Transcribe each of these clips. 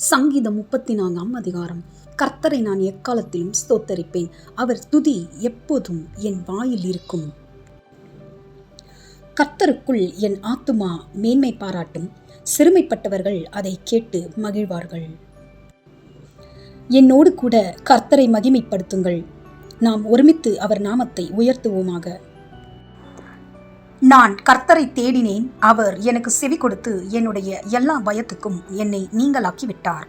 சங்கீதம் முப்பத்தி நான்காம் அதிகாரம். கர்த்தரை நான் எக்காலத்திலும் ஸ்தோத்தரிப்பேன். அவர் துதி எப்போதும் என் வாயில் இருக்கும். கர்த்தருக்குள் என் ஆத்துமா மேன்மை பாராட்டும். சிறுமைப்பட்டவர்கள் அதை கேட்டு மகிழ்வார்கள். என்னோடு கூட கர்த்தரை மகிமைப்படுத்துங்கள். நாம் ஒருமித்து அவர் நாமத்தை உயர்த்துவோமாக. நான் கர்த்தரை தேடினேன் அவர் எனக்கு செவி கொடுத்து என்னுடைய எல்லா பயத்துக்கும் என்னை நீங்களாக்கி விட்டார்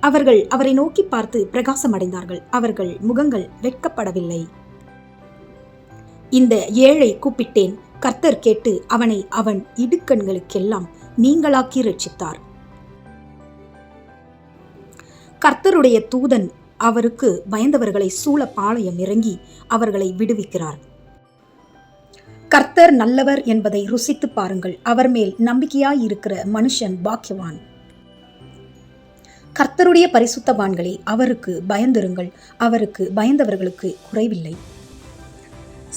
அவர்கள் அவரை நோக்கி பார்த்து பிரகாசமடைந்தார்கள் அவர்கள் முகங்கள் வெட்கப்படவில்லை. இந்த ஏழை கூப்பிட்டேன் கர்த்தர் கேட்டு அவனை அவன் இடுக்கண்களுக்கெல்லாம் நீங்களாக்கி ரட்சித்தார் கர்த்தருடைய தூதன் அவருக்கு பயந்தவர்களை சூழ பாளையம் இறங்கி அவர்களை விடுவிக்கிறார். கர்த்தர் நல்லவர் என்பதை ருசித்து பாருங்கள். அவர் மேல் நம்பிக்கையாய் இருக்கிற மனுஷன் பாக்கியவான். கர்த்தருடைய பரிசுத்தவான்களே அவருக்கு பயந்திருங்கள். அவருக்கு பயந்தவர்களுக்கு குறைவில்லை.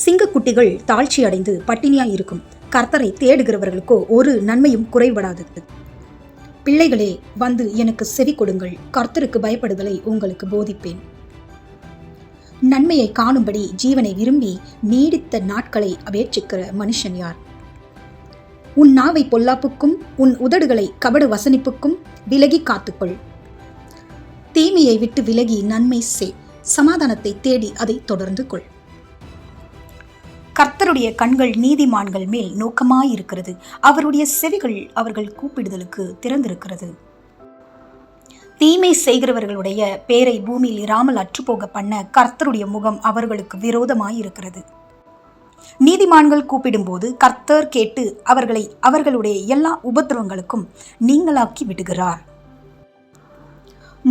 சிங்கக்குட்டிகள் தாழ்ச்சி அடைந்து பட்டினியாய் இருக்கும் கர்த்தரை தேடுகிறவர்களுக்கோ ஒரு நன்மையும் குறைபடாதது பிள்ளைகளே வந்து எனக்கு செவி கொடுங்கள். கர்த்தருக்கு பயப்படுதலை உங்களுக்கு போதிப்பேன். நன்மையை காணும்படி ஜீவனை விரும்பி நீடித்த நாட்களை அபேட்சிக்கிற மனுஷன் யார்? உன் நாவை பொல்லாப்புக்கும் உன் உதடுகளை கபடு வசனிப்புக்கும் விலகி காத்துக்கொள். தீமையை விட்டு விலகி நன்மை செய். சமாதானத்தை தேடி அதை தொடர்ந்து கொள். கர்த்தருடைய கண்கள் நீதிமான்கள் மேல் நோக்கமாயிருக்கிறது. அவருடைய செவிகள் அவர்கள் கூப்பிடுதலுக்கு திறந்திருக்கிறது. தீமை செய்கிறவர்களுடைய பேரை பூமியில் இராமல் அற்றுப்போக பண்ண கர்த்தருடைய முகம் அவர்களுக்கு விரோதமாயிருக்கிறது. நீதிமான்கள் கூப்பிடும்போது கர்த்தர் கேட்டு அவர்களை அவர்களுடைய எல்லா உபத்திரவங்களுக்கும் நீங்களாக்கி விடுகிறார்.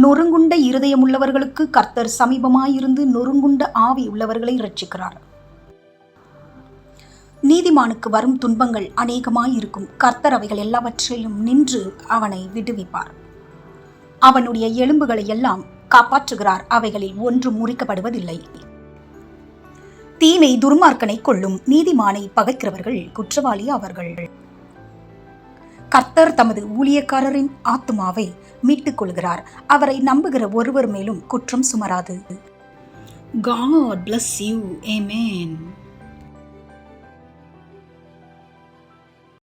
நொறுங்குண்ட இருதயமுள்ளவர்களுக்கு கர்த்தர் சமீபமாயிருந்து நொறுங்குண்ட ஆவி உள்ளவர்களை ரட்சிக்கிறார் நீதிமானுக்கு வரும் துன்பங்கள் அநேகமாயிருக்கும். கர்த்தர் அவைகள் எல்லாவற்றிலும் நின்று அவனை விடுவிப்பார். அவனுடைய எலும்புகளை எல்லாம் காப்பாற்றுகிறார். அவைகளில் ஒன்றும் முறிக்கப்படுவதில்லை. தீமை துர்மார்க்கனை கொள்ளும் நீதிமானை பகைக்கிறவர்கள் குற்றவாளி அவர்கள். கர்த்தர் தமது ஊழியக்காரரின் ஆத்துமாவை மீட்டுக் கொள்கிறார். அவரை நம்புகிற ஒருவர் மேலும் குற்றம் சுமராது. God bless you. Amen.